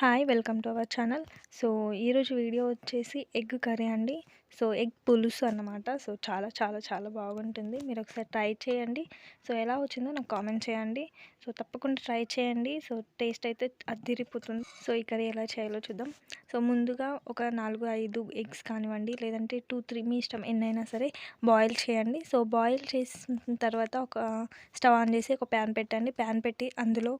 Hi welcome to our channel. So ఈరోజు video వచ్చేసి egg curry అండి. సో ఎగ్ పులుసు అన్నమాట. సో చాలా చాలా చాలా బాగుంటుంది. మీరు ఒకసారి ట్రై చేయండి. సో ఎలా వచ్చిందో నాకు కామెంట్ చేయండి. సో తప్పకుండా ట్రై చేయండి. సో టేస్ట్ అయితే అద్దిరిపోతుంది సో ఈ కర్రీ ఎలా చేయాలో చూద్దాం. సో ముందుగా ఒక నాలుగు ఐదు ఎగ్స్ కానివ్వండి లేదంటే టూ త్రీ మీ ఇష్టం ఎన్నైనా సరే బాయిల్ చేయండి. సో బాయిల్ చేసిన తర్వాత ఒక స్టవ్ ఆన్ చేసి ఒక ప్యాన్ పెట్టండి. ప్యాన్ పెట్టి అందులో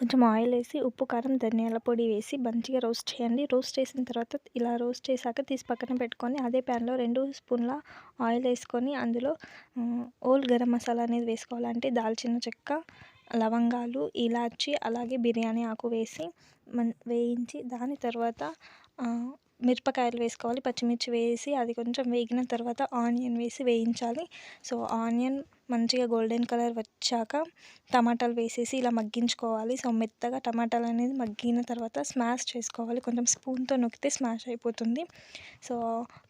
కొంచెం ఆయిల్ వేసి ఉప్పు కారం ధనియాల పొడి వేసి మంచిగా రోస్ట్ చేయండి. రోస్ట్ చేసిన తర్వాత ఇలా రోస్ట్ చేశాక తీసి పక్కన పెట్టుకొని అదే ప్యాన్లో రెండు స్పూన్ల ఆయిల్ వేసుకొని అందులో ఓల్ గరం మసాలా అనేది వేసుకోవాలంటే దాల్చిన చెక్క లవంగాలు ఇలాచి అలాగే బిర్యానీ ఆకు వేసి మన్ వేయించి దాని తర్వాత మిరపకాయలు వేసుకోవాలి పచ్చిమిర్చి వేసి అది కొంచెం వేగిన తర్వాత ఆనియన్ వేసి వేయించాలి. సో ఆనియన్ మంచిగా గోల్డెన్ కలర్ వచ్చాక టమాటాలు వేసేసి ఇలా మగ్గించుకోవాలి. సో మెత్తగా టమాటాలు అనేది మగ్గిన తర్వాత స్మాష్ చేసుకోవాలి. కొంచెం స్పూన్తో నొక్కితే స్మాష్ అయిపోతుంది. సో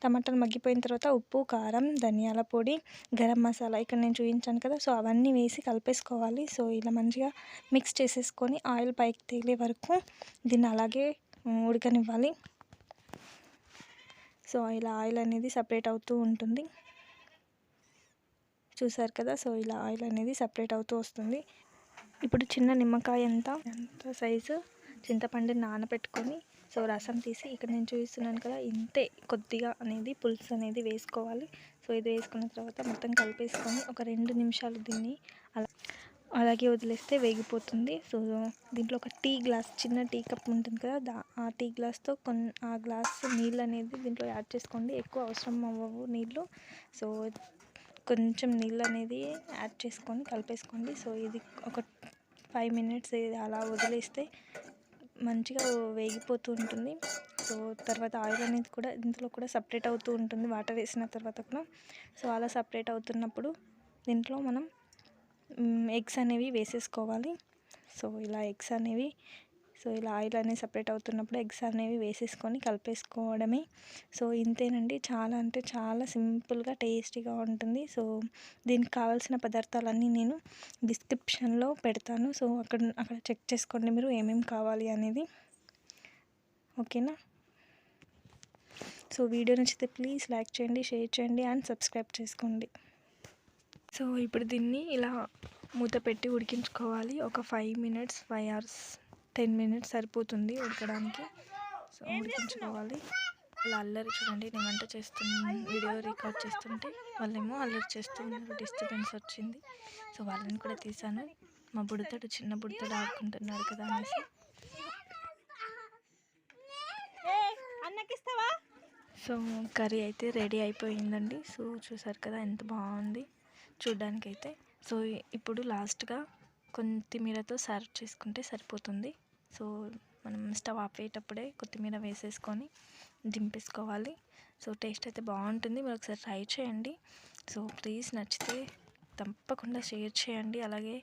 టమాటాలు మగ్గిపోయిన తర్వాత ఉప్పు కారం ధనియాల పొడి గరం మసాలా ఇక్కడ నేను చూపించాను కదా. సో అవన్నీ వేసి కలిపేసుకోవాలి. సో ఇలా మంచిగా మిక్స్ చేసేసుకొని ఆయిల్ పైకి తేలే వరకు దీన్ని అలాగే ఉడకనివ్వాలి. సో ఇలా ఆయిల్ అనేది సపరేట్ అవుతూ ఉంటుంది. చూసారు కదా? సో ఇలా ఆయిల్ అనేది సపరేట్ అవుతూ వస్తుంది. ఇప్పుడు చిన్న నిమ్మకాయ ఎంత ఎంత సైజు చింతపండు నానబెట్టుకొని సో రసం తీసి ఇక్కడ నేను చూపిస్తున్నాను కదా ఇంతే కొద్దిగా అనేది పులుసు అనేది వేసుకోవాలి. సో ఇది వేసుకున్న తర్వాత మొత్తం కలిపేసుకొని ఒక రెండు నిమిషాలు దీన్ని అలా అలాగే వదిలేస్తే వేగిపోతుంది. సో దీంట్లో ఒక టీ గ్లాస్ చిన్న టీ కప్ ఉంటుంది కదా దా ఆ టీ గ్లాస్తో కొన్ని ఆ గ్లాస్ నీళ్ళు అనేది దీంట్లో యాడ్ చేసుకోండి. ఎక్కువ అవసరం అవ్వవు నీళ్ళు. సో కొంచెం నీళ్ళు అనేది యాడ్ చేసుకొని కలిపేసుకోండి. సో ఇది ఒక ఫైవ్ మినిట్స్ ఇది అలా వదిలేస్తే మంచిగా వేగిపోతూ ఉంటుంది. సో తర్వాత ఆయిల్ అనేది కూడా దీంట్లో కూడా సపరేట్ అవుతూ ఉంటుంది. వాటర్ వేసిన తర్వాత కూడా. సో అలా సపరేట్ అవుతున్నప్పుడు దీంట్లో మనం ఎగ్స్ అనేవి వేసేసుకోవాలి. సో ఇలా ఎగ్స్ అనేవి సో ఇలా ఆయిల్ అనేది సపరేట్ అవుతున్నప్పుడు ఎగ్స్ అనేవి వేసేసుకొని కలిపేసుకోవడమే. సో ఇంతేనండి. చాలా అంటే చాలా సింపుల్గా టేస్టీగా ఉంటుంది. సో దీనికి కావాల్సిన పదార్థాలన్నీ నేను డిస్క్రిప్షన్లో పెడతాను. సో అక్కడ అక్కడ చెక్ చేసుకోండి మీరు ఏమేమి కావాలి అనేది. ఓకేనా? సో వీడియో నచ్చితే ప్లీజ్ లైక్ చేయండి షేర్ చేయండి అండ్ సబ్స్క్రైబ్ చేసుకోండి. సో ఇప్పుడు దీన్ని ఇలా మూత పెట్టి ఉడికించుకోవాలి. ఒక five minutes five hours ten minutes సరిపోతుంది ఉడకడానికి. సో ఉడికించుకోవాలి. అలా అల్లరి చూడండి. నేను వంట చేస్తున్న వీడియో రికార్డ్ చేస్తుంటే వాళ్ళేమో అల్లరి చేస్తున్నారు డిస్టర్బెన్స్ వచ్చింది. సో వాళ్ళని కూడా తీసాను మా బుడతడు చిన్న బుడతడు ఆడుకుంటున్నాడు కదా అనేసి. సో కర్రీ అయితే రెడీ అయిపోయిందండి. సో చూసారు కదా ఎంత బాగుంది. చూడ్డానికైతే. సో ఇప్పుడు లాస్ట్గా కొత్తిమీరతో సర్వ్ చేసుకుంటే సరిపోతుంది. సో మనం స్టవ్ ఆపేటప్పుడే కొత్తిమీర వేసేసుకొని దింపేసుకోవాలి. సో టేస్ట్ అయితే బాగుంటుంది. మీరు ఒకసారి ట్రై చేయండి. సో ప్లీజ్ నచ్చితే తప్పకుండా షేర్ చేయండి. అలాగే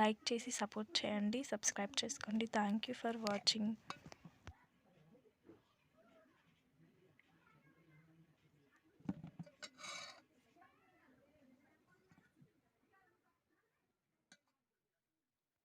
లైక్ చేసి సపోర్ట్ చేయండి. సబ్స్క్రైబ్ చేసుకోండి. Thank you for watching.